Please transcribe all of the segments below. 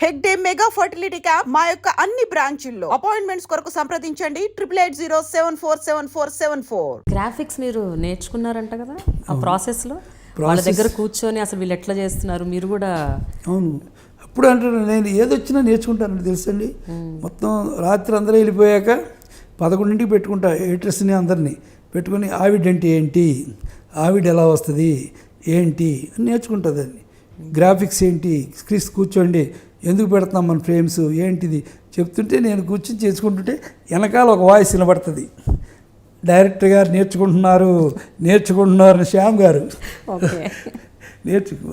Hegde mega fertility camp మా యొక్క అన్ని బ్రాంచుల్లో. అపాయింట్మెంట్స్ కొరకు సంప్రదించండి. Triple eight zero seven four seven four seven four. Graphics మీరు నేర్చుకున్నారంట కదా? ఆ ప్రాసెస్లో? వాళ్ళ దగ్గర కూర్చొని అసలు వీళ్ళు ఎట్లా చేస్తున్నారు? మీరు కూడా అవును. అప్పుడు అంటారు నేను ఏదొచ్చినా నేర్చుకుంటానని తెలుసండి? మొత్తం రాత్రి అందరూ వెళ్ళిపోయాక పదకొండింటికి పెట్టుకుంటా ఎయిటర్స్ని అందరినీ. పెట్టుకొని ఆవిడ అంటే ఏంటి? ఆవిడ ఎలా వస్తుంది? ఏంటి? అని నేర్చుకుంటుందండి గ్రాఫిక్స్ ఏంటి? స్క్రీన్స్ కూర్చోండి. ఎందుకు పెడుతున్నాం మన ఫ్రేమ్స్? ఏంటిది? చెప్తుంటే నేను కూర్చొని చేసుకుంటుంటే వెనకాల ఒక వాయిస్ వినబడుతుంది. డైరెక్టర్ గారు నేర్చుకుంటున్నారు నేర్చుకుంటున్నారు శ్యామ్ గారు. ఓకే. నేర్చుకో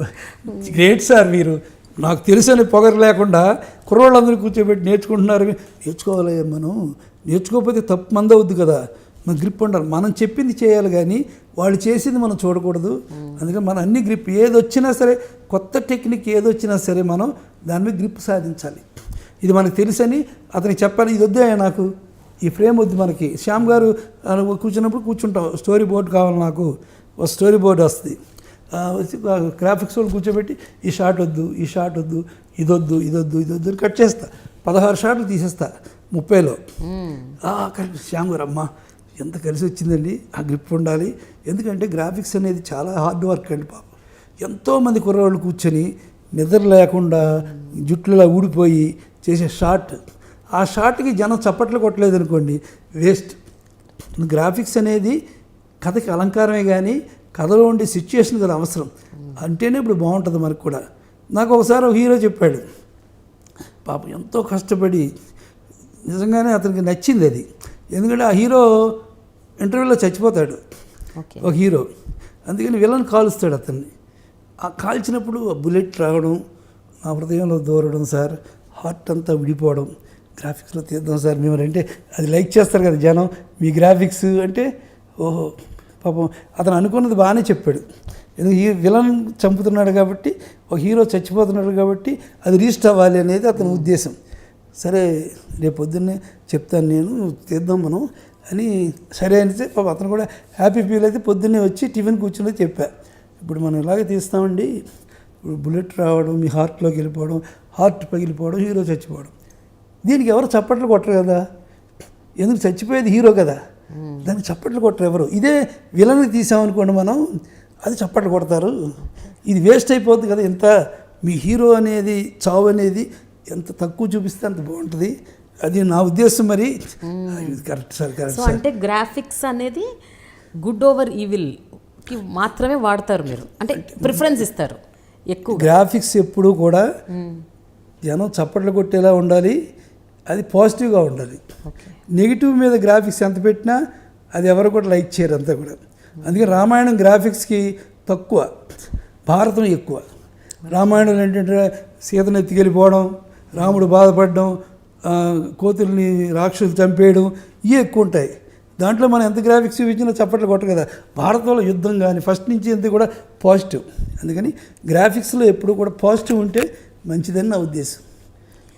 గ్రేట్ సార్ మీరు. నాకు తెలుసని పొగరు లేకుండా కుర్రోళ్ళందరూ కూర్చోబెట్టి నేర్చుకుంటున్నారు. నేర్చుకోవాలి మనం నేర్చుకోకపోతే తప్పు మంది అవుద్ది కదా. మన గ్రిప్ ఉండాలి మనం చెప్పింది చేయాలి కానీ వాళ్ళు చేసింది మనం చూడకూడదు. అందుకని మనం అన్ని గ్రిప్ ఏది వచ్చినా సరే కొత్త టెక్నిక్ ఏది వచ్చినా సరే మనం దాని మీద గ్రిప్ సాధించాలి. ఇది మనకు తెలుసని అతనికి చెప్పాలి ఇది వద్దే నాకు. ఈ ఫ్రేమ్ వద్దు మనకి. శ్యామ్ గారు కూర్చున్నప్పుడు కూర్చుంటాం. స్టోరీ బోర్డు కావాలి నాకు. ఒక స్టోరీ బోర్డు వస్తుంది. గ్రాఫిక్స్ వాళ్ళు కూర్చోబెట్టి ఈ షాట్ వద్దు ఈ షాట్ వద్దు ఇదొద్దు ఇదొద్దు ఇదొద్దు కట్ చేస్తా. పదహారు షాట్లు తీసేస్తా ముప్పైలో. కలిపి శ్యామ్ గారు అమ్మ ఎంత కలిసి వచ్చిందండి ఆ గ్రిప్ ఉండాలి. ఎందుకంటే గ్రాఫిక్స్ అనేది చాలా హార్డ్ వర్క్ అండి పాపం. ఎంతోమంది కుర్రవాళ్ళు కూర్చొని నిద్ర లేకుండా జుట్టులా ఊడిపోయి చేసే షాట్ ఆ షాట్కి జనం చప్పట్లు కొట్టలేదు అనుకోండి వేస్ట్. గ్రాఫిక్స్ అనేది కథకి అలంకారమే కానీ కథలో ఉండే సిచ్యుయేషన్ కదా అవసరం. అంటేనే ఇప్పుడు బాగుంటుంది మనకు కూడా. నాకు ఒకసారి ఒక హీరో చెప్పాడు పాపం ఎంతో కష్టపడి నిజంగానే అతనికి నచ్చింది అది. ఎందుకంటే ఆ హీరో ఇంటర్వ్యూలో చచ్చిపోతాడు ఒక హీరో. అందుకని విలన్ కాలుస్తాడు అతన్ని. ఆ కాల్చినప్పుడు ఆ బుల్లెట్ రావడం నా హృదయంలో దూరడం సార్ హార్ట్ అంతా విడిపోవడం గ్రాఫిక్స్లో తీద్దాం సార్ మేము అంటే అది లైక్ చేస్తారు కదా జనం మీ గ్రాఫిక్స్ అంటే ఓహో పాపం అతను అనుకున్నది బాగానే చెప్పాడు. ఎందుకు ఈ విలన్ చంపుతున్నాడు కాబట్టి ఒక హీరో చచ్చిపోతున్నాడు కాబట్టి అది రీస్ట్ అవ్వాలి అనేది అతని ఉద్దేశం. సరే రేపు పొద్దున్నే చెప్తాను నేను తీద్దాం మనం అని సరే అనితే పాపం అతను కూడా హ్యాపీ ఫీల్ అయితే పొద్దున్నే వచ్చి టిఫిన్ కూర్చుని చెప్పా. ఇప్పుడు మనం ఇలాగే తీస్తామండి? ఇప్పుడు బుల్లెట్ రావడం మీ హార్ట్లోకి వెళ్ళిపోవడం హార్ట్ పగిలిపోవడం హీరో చచ్చిపోవడం. దీనికి ఎవరు చప్పట్లు కొట్టరు కదా? ఎందుకు చచ్చిపోయేది హీరో కదా? దానికి చప్పట్లు కొట్టరు ఎవరు? ఇదే విలన్ని తీసామనుకోండి మనం అది చప్పట్లు కొడతారు. ఇది వేస్ట్ అయిపోతుంది కదా ఎంత మీ హీరో అనేది చావు అనేది ఎంత తక్కువ చూపిస్తే అంత బాగుంటుంది. అది నా ఉద్దేశం మరి. ఇది కరెక్ట్ సార్ కరెక్ట్ అంటే గ్రాఫిక్స్ అనేది గుడ్ ఓవర్ ఈవిల్. కి మాత్రమే వాడతారు మీరు. అంటే ప్రిఫరెన్స్ ఇస్తారు ఎక్కువ గ్రాఫిక్స్ ఎప్పుడూ కూడా జనం చప్పట్లు కొట్టేలా ఉండాలి. అది పాజిటివ్గా ఉండాలి. నెగిటివ్ మీద గ్రాఫిక్స్ ఎంత పెట్టినా అది ఎవరు కూడా లైక్ చేయరు అంతా కూడా. అందుకే రామాయణం గ్రాఫిక్స్కి తక్కువ భారతం ఎక్కువ. రామాయణం ఏంటంటే సీతను ఎత్తుకెళ్ళిపోవడం రాముడు బాధపడడం కోతుల్ని రాక్షసులు చంపేయడం ఇవి ఎక్కువ ఉంటాయి. దాంట్లో మనం ఎంత గ్రాఫిక్స్ చూపించినా చప్పట్లు కొట్ట కదా. భారతంలో యుద్ధం కానీ ఫస్ట్ నుంచి ఎంత కూడా పాజిటివ్ అందుకని గ్రాఫిక్స్లో ఎప్పుడు కూడా పాజిటివ్ ఉంటే మంచిదని నా ఉద్దేశం.